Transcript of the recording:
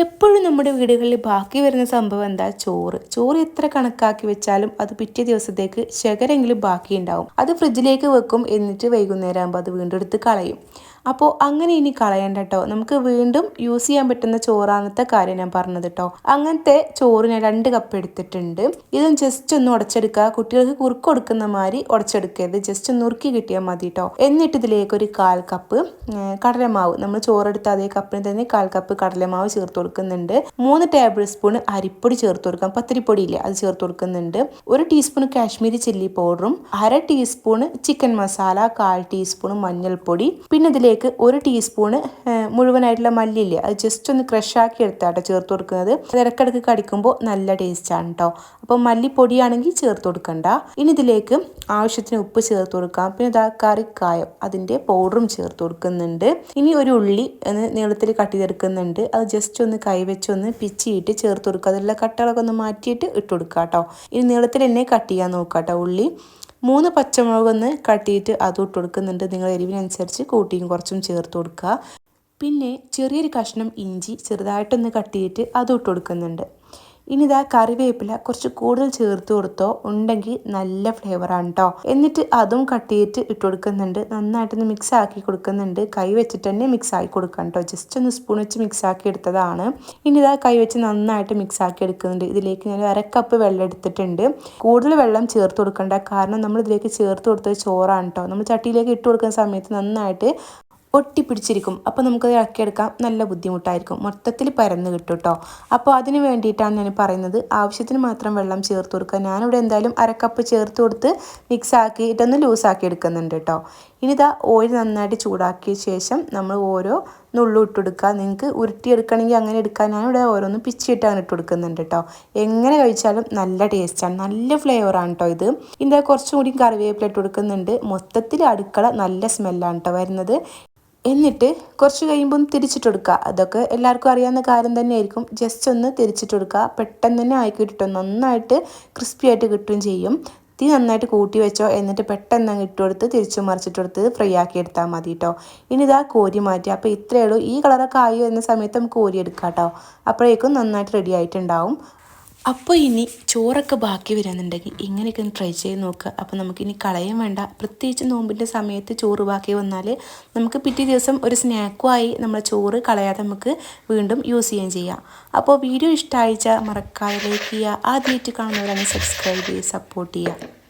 എപ്പോഴും നമ്മുടെ വീടുകളിൽ ബാക്കി വരുന്ന സംഭവം എന്താ? ചോറ്. ചോറ് എത്ര കണക്കാക്കി വെച്ചാലും അത് പിറ്റേ ദിവസത്തേക്ക് ശകരെങ്കിലും ബാക്കി ഉണ്ടാവും അത് ഫ്രിഡ്ജിലേക്ക് വെക്കും എന്നിട്ട് വൈകുന്നേരം ആകുമ്പോൾ അത് വീണ്ടും എടുത്ത് കളയും. അപ്പോൾ അങ്ങനെ ഇനി കളയണ്ട കേട്ടോ നമുക്ക് വീണ്ടും യൂസ് ചെയ്യാൻ പറ്റുന്ന ചോറാണത്തെ കാര്യം ഞാൻ പറഞ്ഞത് കേട്ടോ അങ്ങനത്തെ ചോറ് ഞാൻ രണ്ട് കപ്പ് എടുത്തിട്ടുണ്ട്. ഇതും ജസ്റ്റ് ഒന്ന് ഉടച്ചെടുക്കുക കുട്ടികൾക്ക് കുറുക്ക് കൊടുക്കുന്ന മാതിരി ഉടച്ചെടുക്കരുത്. ജസ്റ്റ് ഒന്ന് ഉറുക്കി കിട്ടിയാൽ മതി കേട്ടോ എന്നിട്ട് ഇതിലേക്ക് ഒരു കാൽ കപ്പ് കടലമാവ്. നമ്മൾ ചോറെടുത്ത അതേ കപ്പിന് തന്നെ കാൽ കപ്പ് കടലമാവ് ചേർത്ത് കൊടുക്കുന്നുണ്ട് മൂന്ന് ടേബിൾ സ്പൂൺ അരിപ്പൊടി ചേർത്ത് കൊടുക്കാം പത്തിരിപ്പൊടി ഇല്ലേ അത് ചേർത്ത് കൊടുക്കുന്നുണ്ട് ഒരു ടീസ്പൂൺ കാശ്മീരി ചില്ലി പൗഡറും അര ടീസ്പൂൺ ചിക്കൻ മസാല കാൽ ടീസ്പൂൺ മഞ്ഞൾപ്പൊടി. പിന്നെ ഇതിലേക്ക് ഒരു ടീസ്പൂൺ മുഴുവനായിട്ടുള്ള മല്ലിയില്ലേ അത് ജസ്റ്റ് ഒന്ന് ക്രഷാക്കി എടുത്താട്ടോ ചേർത്ത് കൊടുക്കുന്നത്. ഇടക്കിടക്ക് കടിക്കുമ്പോൾ നല്ല ടേസ്റ്റ് ആണ് കേട്ടോ അപ്പോൾ മല്ലിപ്പൊടിയാണെങ്കിൽ ചേർത്ത് കൊടുക്കണ്ട. ഇനി ഇതിലേക്ക് ആവശ്യത്തിന് ഉപ്പ് ചേർത്ത് കൊടുക്കാം. പിന്നെ ഇതാ കറിക്കായം അതിന്റെ പൗഡറും ചേർത്ത് കൊടുക്കുന്നുണ്ട്. ഇനി ഒരു ഉള്ളി നീളത്തിൽ കട്ട് ചെയ്തെടുക്കുന്നുണ്ട്. അത് ജസ്റ്റ് ഒന്ന് കൈവച്ചൊന്ന് പിച്ചിയിട്ട് ചേർത്ത് കൊടുക്കുക. അതിലുള്ള കട്ടകളൊക്കെ ഒന്ന് മാറ്റിയിട്ട് ഇട്ട് കൊടുക്കുക കേട്ടോ ഇനി നീളത്തിൽ തന്നെ കട്ട് ചെയ്യാൻ നോക്കുക കേട്ടോ ഉള്ളി. മൂന്ന് പച്ചമുളക് ഒന്ന് കട്ടിയിട്ട് അതും ഇട്ട് കൊടുക്കുന്നുണ്ട്. നിങ്ങൾ എരിവിനനുസരിച്ച് കൂട്ടിയും കുറച്ചും ചേർത്ത് കൊടുക്കുക. പിന്നെ ചെറിയൊരു കഷ്ണം ഇഞ്ചി ചെറുതായിട്ടൊന്ന് കട്ട് ചെയ്തിട്ട് അതും ഇട്ട് കൊടുക്കുന്നുണ്ട്. ഇനി ഇതാ കറിവേപ്പില കുറച്ച് കൂടുതൽ ചേർത്ത് കൊടുത്തോ ഉണ്ടെങ്കിൽ നല്ല ഫ്ലേവറാണ് കേട്ടോ എന്നിട്ട് അതും കട്ട് ചെയ്തിട്ട് ഇട്ട് കൊടുക്കുന്നുണ്ട്. നന്നായിട്ടൊന്ന് മിക്സ് ആക്കി കൊടുക്കുന്നുണ്ട്. കൈ വെച്ചിട്ട് തന്നെ മിക്സ് ആക്കി കൊടുക്കാം കേട്ടോ ജസ്റ്റ് ഒന്ന് സ്പൂൺ വെച്ച് മിക്സ് ആക്കി എടുത്തതാണ്. ഇനി ഇതാ കൈ വെച്ച് നന്നായിട്ട് മിക്സ് ആക്കി എടുക്കുന്നുണ്ട്. ഇതിലേക്ക് ഞാൻ അര കപ്പ് വെള്ളം എടുത്തിട്ടുണ്ട്. കൂടുതൽ വെള്ളം ചേർത്ത് കൊടുക്കണ്ട. കാരണം നമ്മൾ ഇതിലേക്ക് ചേർത്ത് കൊടുത്തത് ചോറാണ് കേട്ടോ നമ്മൾ ചട്ടിയിലേക്ക് ഇട്ട് കൊടുക്കുന്ന സമയത്ത് നന്നായിട്ട് ഒട്ടിപ്പിടിച്ചിരിക്കും. അപ്പോൾ നമുക്കത് ഇളക്കിയെടുക്കാൻ നല്ല ബുദ്ധിമുട്ടായിരിക്കും. മൊത്തത്തിൽ പരന്ന് കിട്ടും കേട്ടോ അപ്പോൾ അതിന് വേണ്ടിയിട്ടാണ് ഞാൻ പറയുന്നത്. ആവശ്യത്തിന് മാത്രം വെള്ളം ചേർത്ത് കൊടുക്കുക. ഞാനിവിടെ എന്തായാലും അരക്കപ്പ് ചേർത്ത് കൊടുത്ത് മിക്സ് ആക്കിയിട്ടൊന്ന് ലൂസാക്കി എടുക്കുന്നുണ്ട് കേട്ടോ ഇനി ഇതാ ഓയിൽ നന്നായിട്ട് ചൂടാക്കിയ ശേഷം നമ്മൾ ഓരോ നുള്ളു ഇട്ടെടുക്കുക നിങ്ങൾക്ക് ഉരുട്ടിയെടുക്കണമെങ്കിൽ അങ്ങനെ എടുക്കാൻ ഞാനിവിടെ ഓരോന്ന് പിച്ചിട്ട് അങ്ങനെ ഇട്ട് കൊടുക്കുന്നുണ്ട് കേട്ടോ എങ്ങനെ കഴിച്ചാലും നല്ല ടേസ്റ്റാണ് നല്ല ഫ്ലേവറാണ് കേട്ടോ ഇത്. ഇതിന്റെ കുറച്ചും കൂടി കറിവേപ്പില ഇട്ട് കൊടുക്കുന്നുണ്ട്. മൊത്തത്തിൽ അടുക്കള നല്ല സ്മെല്ലാണ് കേട്ടോ വരുന്നത്. എന്നിട്ട് കുറച്ച് കഴിയുമ്പോൾ ഒന്ന് തിരിച്ചിട്ട് കൊടുക്കുക. അതൊക്കെ എല്ലാവർക്കും അറിയാവുന്ന കാര്യം തന്നെയായിരിക്കും. ജസ്റ്റ് ഒന്ന് തിരിച്ചിട്ട് കൊടുക്കുക. പെട്ടെന്ന് തന്നെ ആയി കിട്ടും നന്നായിട്ട് ക്രിസ്പി ആയിട്ട് കിട്ടുകയും ചെയ്യും. തീ നന്നായിട്ട് കൂട്ടി വെച്ചോ. എന്നിട്ട് പെട്ടെന്ന് അങ്ങ് ഇട്ട് കൊടുത്ത് തിരിച്ചു മറിച്ചിട്ട് കൊടുത്ത് ഫ്രൈ ആക്കി എടുത്താൽ മതി കേട്ടോ ഇനി ഇതാ കോരി മാറ്റി. അപ്പോൾ ഇത്രയേ ഉള്ളൂ. ഈ കളറൊക്കെ ആയി വരുന്ന സമയത്ത് നമുക്ക് കോരി എടുക്കാം കേട്ടോ അപ്പോഴേക്കും നന്നായിട്ട് റെഡി ആയിട്ടുണ്ടാവും. അപ്പോൾ ഇനി ചോറൊക്കെ ബാക്കി വരുന്നുണ്ടെങ്കിൽ ഇങ്ങനെയൊക്കെ ഒന്ന് ട്രൈ ചെയ്ത് നോക്കുക. അപ്പോൾ നമുക്കിനി കളയാൻ വേണ്ട. പ്രത്യേകിച്ച് നോമ്പിന്റെ സമയത്ത് ചോറ് ബാക്കി വന്നാൽ നമുക്ക് പിറ്റേ ദിവസം ഒരു സ്നാക്കുമായി നമ്മൾ ചോറ് കളയാതെ നമുക്ക് വീണ്ടും യൂസ് ചെയ്യുകയും ചെയ്യാം. അപ്പോൾ വീഡിയോ ഇഷ്ടമായിച്ചാൽ മറക്കാതെ ലൈക്ക് ചെയ്യുക. ആദ്യമായിട്ട് കാണുന്നവരാണ് സബ്സ്ക്രൈബ് ചെയ്യുക സപ്പോർട്ട് ചെയ്യുക.